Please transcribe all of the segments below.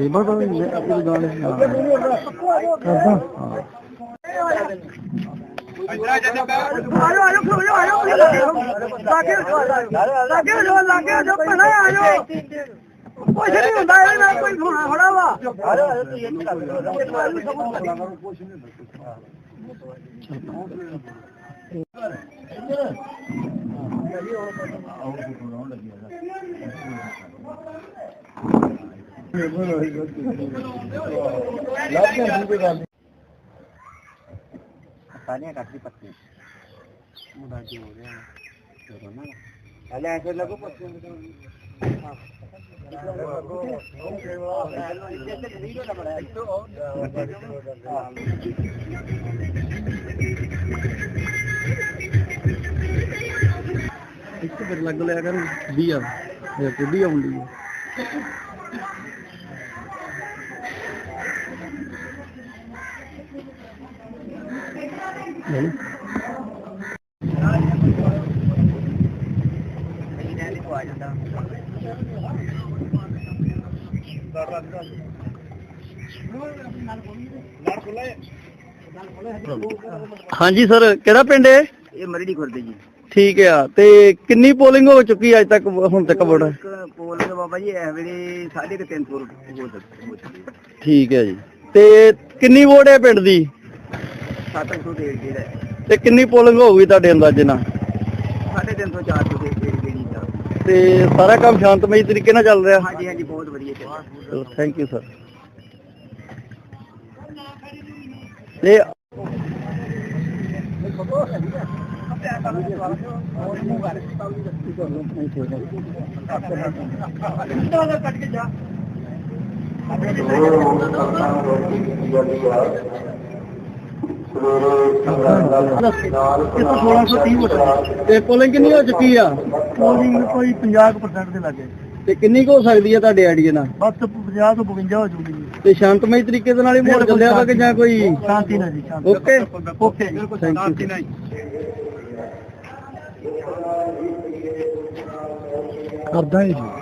ਇਹ ਬਸ ਬਸ ਆਪਣੀ ਦੁਕਾਨ ਹੈ। ਕਰਦਾ। ਹਾਂ। ਆਜੋ ਆਜੋ ਖਲੋ ਆਜੋ ਲਾਗੇ ਲਾਗੇ ਜੋ ਲਾਗੇ ਜੋ ਪਣਾ ਆਜੋ ਕੁਛ ਨਹੀਂ ਹੁੰਦਾ ਇਹ ਨਾ ਕੋਈ ਹੋਣਾ ਹੋਣਾ ਵਾ ਆਜੋ ਆਜੋ ਤੂੰ ਇਹ ਸਾਰੀਆਂ ਕੱਟ ਦੀ ਪੱਤੀ। ਮੁੰਡਾ ਕੀ ਹੋ ਰਿਹਾ? ਹਲੇ ਐਸੇ ਲੱਗੋ ਪੱਤੀ ਇੱਕ ਫਿਰ ਲੱਗ ਲਿਆ ਕਰ 20 ਆ। ਇਹ ਕੁੱਡੀ ਆਉਂਦੀ ਹੈ ਹਾਂਜੀ ਸਰ ਕਿਹੜਾ ਪਿੰਡ ਹੈ? ਇਹ ਮਰੜੀ ਖੁਰਦੇ ਜੀ। ਠੀਕ ਆ ਤੇ ਕਿੰਨੀ ਪੋਲਿੰਗ ਹੋ ਚੁੱਕੀ ਅੱਜ ਤੱਕ ਹੁਣ ਤੱਕ ਵੋਟ? ਇੱਕ ਪੋਲ ਦੇ ਬਾਬਾ ਜੀ ਇਹ ਵੇਲੇ ਸਾਢੇ ਕੁ ਤਿੰਨ ਸੌ ਰੁਪਏ ਹੋ ਸਕਦੀ ਠੀਕ ਹੈ ਜੀ। ਤੇ ਕਿੰਨੀ ਵੋਟ ਹੈ ਪਿੰਡ ਦੀ? ਸੱਤ ਸੌ ਦੇ ਜਿਹੜਾ ਹੈ। ਤੇ ਕਿੰਨੀ ਪੋਲਿੰਗ ਹੋਊਗੀ ਤੁਹਾਡੇ ਅੰਦਾਜ਼ੇ ਨਾਲ? ਸਾਢੇ ਤਿੰਨ ਸੌ ਚਾਰ ਸੌ ਦੇ ਦੇ ਜਿਹੜੀ ਦਾ ਤੇ ਸਾਰਾ ਕੰਮ ਸ਼ਾਂਤਮਈ ਤਰੀਕੇ ਨਾਲ ਚੱਲ ਰਿਹਾ? ਹਾਂਜੀ ਹਾਂਜੀ ਬਹੁਤ ਵਧੀਆ ਚਲੋ ਥੈਂਕ ਯੂ ਸਰ ਤੇ ਤੇ ਪੋਲਿੰਗ ਕਿੰਨੀ ਹੋ ਚੁੱਕੀ ਆ? ਪੋਲਿੰਗ ਕੋਈ 50% ਦੇ ਲੱਗੇ। ਤੇ ਕਿੰਨੀ ਕੁ ਹੋ ਸਕਦੀ ਹੈ ਤੁਹਾਡੇ ਆਈਡੀਆ ਨਾਲ? ਬਸ 50 ਤੋਂ 52 ਹੋ ਜੂਗੀ ਤੇ ਸ਼ਾਂਤਮਈ ਤਰੀਕੇ ਦੇ ਨਾਲ ਹੀ ਮਾਹੌਲ ਚੱਲਿਆ ਵਾ ਕਿ ਜਾਂ ਕੋਈ ਸ਼ਾਂਤੀ ਨਾਲ ਜੀ ਸ਼ਾਂਤੀ ਓਕੇ। ਓਕੇ ਬਿਲਕੁਲ ਸ਼ਾਂਤੀ ਨਾਲ ਕਰਦਾ ਹੀ ਜੀ।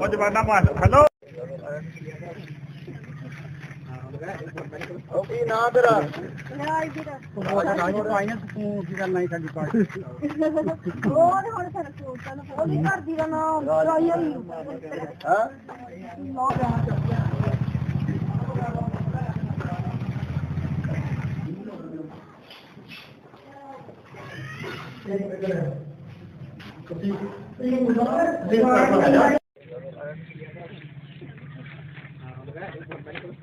ਕੁਝ ਵਾਦਾ ਮਾਰ ਹੈਲੋ ਓਕੇ ਨਾ ਤੇਰਾ? ਰਾਜ ਪਾਈਆਂ ਤੂੰ ਕੀ ਕਰਨਾ ਹੈ ਸਾਡੀ ਪਾਰਟੀ ਉਹ ਹੁਣ ਫਿਰ ਸੋਚਾਂ ਨੂੰ ਉਹਦੀ ਘਰ ਦੀ ਦਾ ਨਾਮ ਰਾਇਆ ਹੀ ਹਾਂ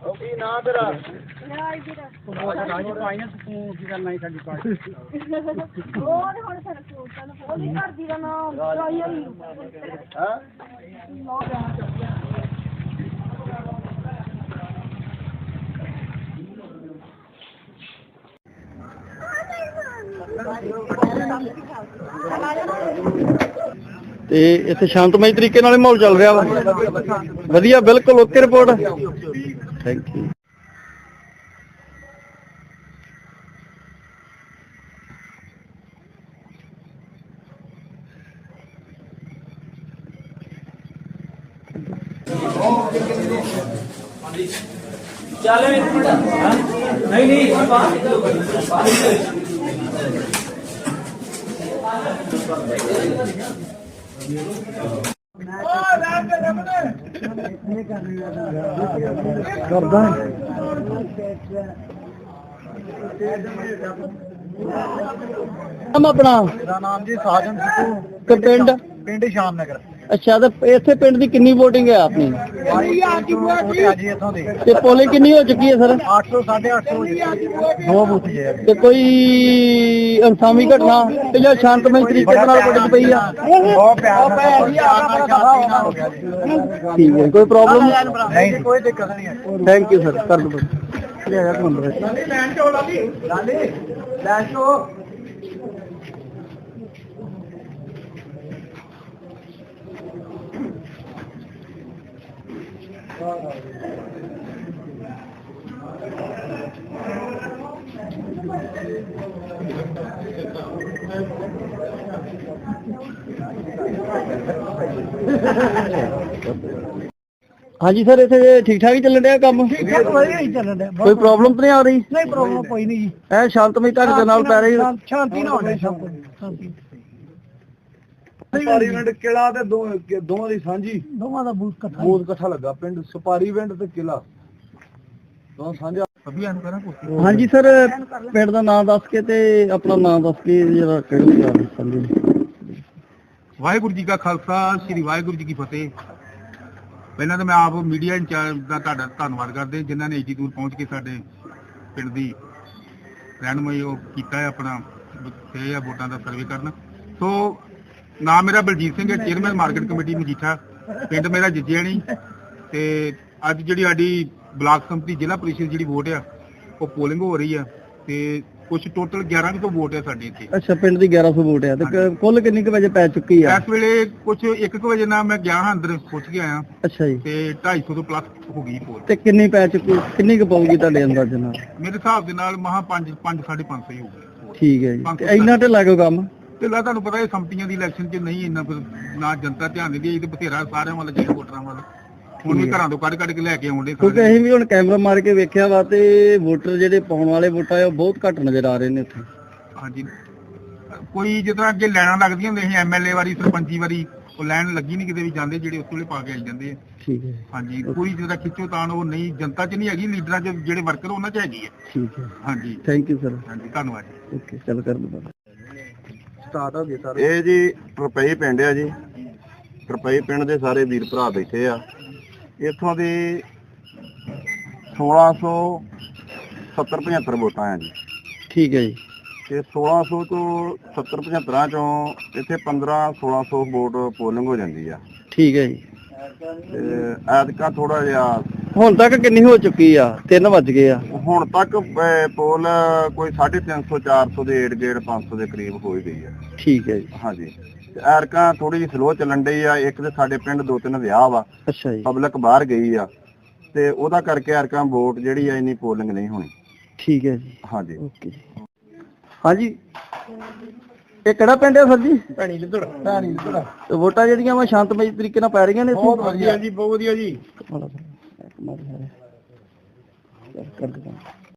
ਓਕੇ ਨਾ ਤੇਰਾ। ਦੀ ਦਾ ਰਾਜ ਪਾਈਆਂ ਤੂੰ ਕੀ ਕਰਨਾ ਹੈ ਸਾਡੀ ਪਾਰਟੀ ਉਹ ਹੁਣ ਫਿਰ ਸੋਚਾਂ ਨੂੰ ਉਹਦੀ ਘਰ ਦੀ ਨਾਮ ਰਾਇਆ ਹੀ ਹਾਂ ਤੇ ਇੱਥੇ ਸ਼ਾਂਤਮਈ ਤਰੀਕੇ ਨਾਲ ਹੀ ਮਾਹੌਲ ਚੱਲ ਰਿਹਾ ਵਾ। ਵਧੀਆ, ਬਿਲਕੁਲ, ਓਕੇ ਰਿਪੋਰਟ। ਥੈਂਕ ਯੂ ਕਰਦਾ ਨਾਮ ਆਪਣਾ? ਮੇਰਾ ਨਾਮ ਜੀ ਸਾਜਨ ਸਿੱਧੂ। ਤੇ ਪਿੰਡ? ਪਿੰਡ ਸ਼ਾਮ ਨਗਰ। ਅੱਛਾ ਤੇ ਇੱਥੇ ਪਿੰਡ ਦੀ ਕਿੰਨੀ VOTING ਹੈ ਆਪਣੀ? ਆ ਜੀ ਇੱਥੋਂ ਦੇ ਤੇ ਪੋਲਿੰਗ ਕਿੰਨੀ ਹੋ ਚੁੱਕੀ ਹੈ ਸਰ? 800 850 ਦੋ ਬੂਥ ਜੇ ਤੇ ਕੋਈ ਅਨਸਾਮੀ ਘਟਨਾ ਤੇ ਜਾਂ ਸ਼ਾਂਤਮਈ ਤਰੀਕੇ ਦੇ ਨਾਲ VOTING ਪਈ ਆ? ਬਹੁਤ ਪਿਆਰ ਨਾਲ ਸ਼ਾਂਤੀ ਨਾਲ ਹੋ ਗਿਆ ਜੀ। ਠੀਕ ਹੈ ਕੋਈ ਪ੍ਰੋਬਲਮ ਨਹੀਂ ਜੀ, ਕੋਈ ਦਿੱਕਤ ਨਹੀਂ ਹੈ। ਥੈਂਕ ਯੂ ਸਰ ਕਰ ਦੋ ਲੈ ਜਾ ਨੰਬਰ ਲੈਣ ਚੋ ਲਾਲੀ ਲਾਲੀ। ਲੈਣ ਚੋ। ਹਾਂਜੀ ਸਰ ਇੱਥੇ ਠੀਕ ਠਾਕ ਹੀ ਚੱਲਣ ਡਿਆ ਕੰਮ? ਵਧੀਆ ਹੀ ਚੱਲਣ ਡਿਆ। ਕੋਈ ਪ੍ਰੋਬਲਮ ਤਾਂ ਨਹੀਂ ਆ ਰਹੀ? ਨਹੀਂ ਪ੍ਰੋਬਲਮ ਕੋਈ ਨਹੀਂ ਜੀ। ਐ ਸ਼ਾਂਤਮਈ ਢੰਗ ਦੇ ਨਾਲ ਪੈ ਰਹੀ ਸ਼ਾਂਤੀ ਨਾਲ ਹੋਣੀ ਸ਼ਾਂਤੀ ਸਪਾਰੀ ਪਿੰਡ ਕਿਲਾ ਤੇ ਦੋ ਦੋਵਾਂ ਦੀ ਸਾਂਝੀ। ਦੋਵਾਂ ਦਾ ਬੂਥ ਇਕੱਠਾ ਬਹੁਤ ਇਕੱਠਾ ਲੱਗਾ ਪਿੰਡ ਸਪਾਰੀ ਪਿੰਡ ਤੇ ਕਿਲਾ। ਦੋਵਾਂ ਸਾਂਝਾ। ਅਭਿਆਨ ਕਰਾਂ ਹਾਂਜੀ ਸਰ ਪਿੰਡ ਦਾ ਨਾਮ ਦੱਸ ਕੇ ਤੇ ਆਪਣਾ ਨਾਮ ਦੱਸ ਕੇ ਜਰਾ ਕਿਹੜੀ ਗੱਲ ਸਮਝੇ ਵਾਹਿਗੁਰੂ ਜੀ ਕਾ ਖਾਲਸਾ ਸ੍ਰੀ ਵਾਹਿਗੁਰੂ ਜੀ ਕੀ ਫਤਿਹ। ਪਹਿਲਾਂ ਤਾਂ ਮੈਂ ਆਪ ਮੀਡੀਆ ਇੰਚਾਰਜ ਦਾ ਤੁਹਾਡਾ ਧੰਨਵਾਦ ਕਰਦੇ ਜਿਨ੍ਹਾਂ ਨੇ ਏਡੀ ਦੂਰ ਪਹੁੰਚ ਕੇ ਸਾਡੇ ਪਿੰਡ ਦੀ ਰਹਿਨਮਾਈ ਉਹ ਕੀਤਾ ਹੈ ਆਪਣਾ ਤੇ ਆ ਵੋਟਾਂ ਦਾ ਸਰਵੇ ਕਰਨ। ਸੋ ਨਾਮ ਮੇਰਾ ਬਲਜੀਤ ਸਿੰਘ ਹੈ ਚੇਅਰਮੈਨ ਮਾਰਕੀਟ ਕਮੇਟੀ ਮਜੀਠਾ। ਪਿੰਡ ਮੇਰਾ ਜਿੱਜੇਣੀ ਤੇ ਅੱਜ ਜਿਹੜੀ ਸਾਡੀ ਬਲਾਕ ਸੰਮਤੀ ਜ਼ਿਲ੍ਹਾ ਪ੍ਰੀਸ਼ਦ ਜਿਹੜੀ ਵੋਟ ਆ ਉਹ ਪੋਲਿੰਗ ਹੋ ਰਹੀ ਆ। ਤੇ ਕੁਝ ਟੋਟਲ 11 ਕੁ ਤੋਂ ਵੋਟ ਆ ਸਾਡੇ ਇੱਥੇ। ਅੱਛਾ ਪਿੰਡ ਦੀ 1100 ਵੋਟ ਆ। ਤੇ ਕੁੱਲ ਕਿੰਨੀ ਕੁ ਵਜੇ ਪੈ ਚੁੱਕੀ ਆ? ਇਸ ਵੇਲੇ ਕੁਝ 1 ਵਜੇ ਨਾਲ ਮੈਂ ਗਿਆ ਹਾਂ ਅੰਦਰ ਪੁੱਛ ਕੇ ਆਇਆ। ਅੱਛਾ ਜੀ। ਤੇ 250 ਤੋਂ ਪਲੱਸ ਹੋ ਗਈ ਪੋਲ ਤੇ ਕਿੰਨੀ ਪੈ ਚੁੱਕੀ ਕਿੰਨੀ ਕੁ ਪਊਗੀ ਤੁਹਾਡੇ ਅੰਦਾਜ਼ੇ ਨਾਲ? ਮੇਰੇ ਹਿਸਾਬ ਦੇ ਨਾਲ ਮਹਾ 5 5 550 ਹੀ ਹੋ ਗਈ ਠੀਕ ਹੈ ਜੀ। ਤੇ ਇੰਨਾ ਢਿੱਲਾ ਕਿਉਂ ਕੰਮ? ਤੇ ਲਾ ਤੁਹਾਨੂੰ ਪਤਾ ਇਹ ਸੰਮਤੀਆਂ ਦੀ ਇਲੈਕਸ਼ਨ 'ਚ ਨਹੀਂ ਇੰਨਾ ਫਿਰ ਨਾ ਜਨਤਾ ਧਿਆਨ ਦਿੰਦੀ ਇਹ ਤੇ ਬਥੇਰਾ ਸਾਰਿਆਂ ਵੱਲ ਜਾਈ ਵੋਟਰਾਂ ਵੱਲ। ਹੁਣ ਵੀ ਘਰਾਂ ਤੋਂ ਕੱਢ ਕੱਢ ਕੇ ਲੈ ਕੇ ਆਉਂਦੇ ਕਿਉਂਕਿ ਅਸੀਂ ਵੀ ਹੁਣ ਕੈਮਰਾ ਮਾਰ ਕੇ ਵੇਖਿਆ ਵਾ ਤੇ ਵੋਟਰ ਜਿਹੜੇ ਪਾਉਣ ਵਾਲੇ ਵੋਟਾਂ ਆ ਉਹ ਬਹੁਤ ਘੱਟ ਨਜ਼ਰ ਆ ਰਹੇ ਨੇ ਉੱਥੇ। ਹਾਂਜੀ। ਕੋਈ ਜਿਸ ਤਰ੍ਹਾਂ ਅੱਗੇ ਲੈਣਾ ਲੱਗਦੀਆਂ ਹੁੰਦੀਆਂ ਸੀ ਐਮਐਲਏ ਵਾਰੀ ਸਰਪੰਚੀ ਵਾਰੀ ਉਹ ਲੈਣ ਲੱਗੀ ਨਹੀਂ ਕਿਤੇ ਵੀ ਜਾਂਦੇ ਜਿਹੜੇ ਉਸ ਵੇਲੇ ਪਾ ਕੇ ਆਈ ਜਾਂਦੇ ਆ। ਠੀਕ ਹੈ। ਹਾਂਜੀ ਕੋਈ ਜਿਹੜਾ ਖਿੱਚੋ ਤਾਣ ਉਹ ਨਹੀਂ ਜਨਤਾ 'ਚ ਨਹੀਂ ਹੈਗੀ ਲੀਡਰਾਂ 'ਚ ਜਿਹੜੇ ਵਰਕਰ ਉਹਨਾਂ 'ਚ ਹੈਗੀ ਹੈ ਠੀਕ ਹੈ। ਹਾਂਜੀ। ਥੈਂਕ ਯੂ ਸਰ ਹਾਂਜੀ ਧੰਨਵਾਦ ਓਕੇ ਚੱਲ ਕਰ ਦੋ। ਸਟਾਰਟ ਹੋ ਗਏ ਸਰ? ਇਹ ਜੀ ਰੁਪਈ ਪਿੰਡ ਆ ਜੀ। ਰੁਪਈ ਪਿੰਡ ਦੇ ਸਾਰੇ ਵੀਰ ਭਰਾ ਬੈਠੇ ਆ। ਇੱਥੋਂ ਦੀ 1670 75 ਵੋਟਾਂ ਆ ਜੀ। ਠੀਕ ਹੈ ਜੀ। ਤੇ 1600 ਤੋਂ 70 75 ਚੋਂ ਇੱਥੇ 15 1600 ਵੋਟ ਪੋਲਿੰਗ ਹੋ ਜਾਂਦੀ ਆ। ਠੀਕ ਹੈ ਜੀ। ਤੇ ਐਤਕਾ ਥੋੜਾ ਜਿਹਾ ਹੁਣ ਤੱਕ ਕਿੰਨੀ ਹੋ ਚੁੱਕੀ ਆ? 3 ਵੱਜ ਗਏ ਆ। ਹੁਣ ਤੱਕ ਅਹ, ਪੋਲ ਕੋਈ 350 400 ਦੇ ਏੜ ਗੇੜ 500 ਦੇ ਕਰੀਬ ਹੋ ਹੀ ਗਈ ਆ। ਠੀਕ ਹੈ ਜੀ। ਹਾਂਜੀ। ਤੇ ਐਰਕਾਂ ਥੋੜੀ ਜਿਹੀ ਸਲੋ ਚੱਲਣ ਡਈ ਆ। ਇੱਕ ਤੇ ਸਾਡੇ ਪਿੰਡ ਦੋ ਤਿੰਨ ਵਿਆਹ ਵਾ। ਅੱਛਾ ਜੀ। ਪਬਲਿਕ ਬਾਹਰ ਗਈ ਆ। ਤੇ ਉਹਦਾ ਕਰਕੇ ਐਰਕਾਂ ਵੋਟ ਜਿਹੜੀ ਆ ਇੰਨੀ ਪੋਲਿੰਗ ਨਹੀਂ ਹੋਣੀ। ਠੀਕ ਹੈ ਜੀ। ਹਾਂਜੀ। ਓਕੇ ਹਾਂਜੀ। ਇਹ ਕਿਹੜਾ ਪਿੰਡ ਹੈ ਸਰ ਜੀ? ਭੈਣੀ ਲਿੱਦੜ ਭੈਣੀ ਲਿੱਦੜ ਤੇ ਵੋਟਾਂ ਜਿਹੜੀਆਂ ਵਾ ਸ਼ਾਂਤਮਈ ਤਰੀਕੇ ਨਾਲ ਪੈ ਰਹੀਆਂ ਨੇ ਬਹੁਤ ਵਧੀਆ ਜੀ ਬਹੁਤ ਵਧੀਆ ਜੀ। ਕਰ ਦੇ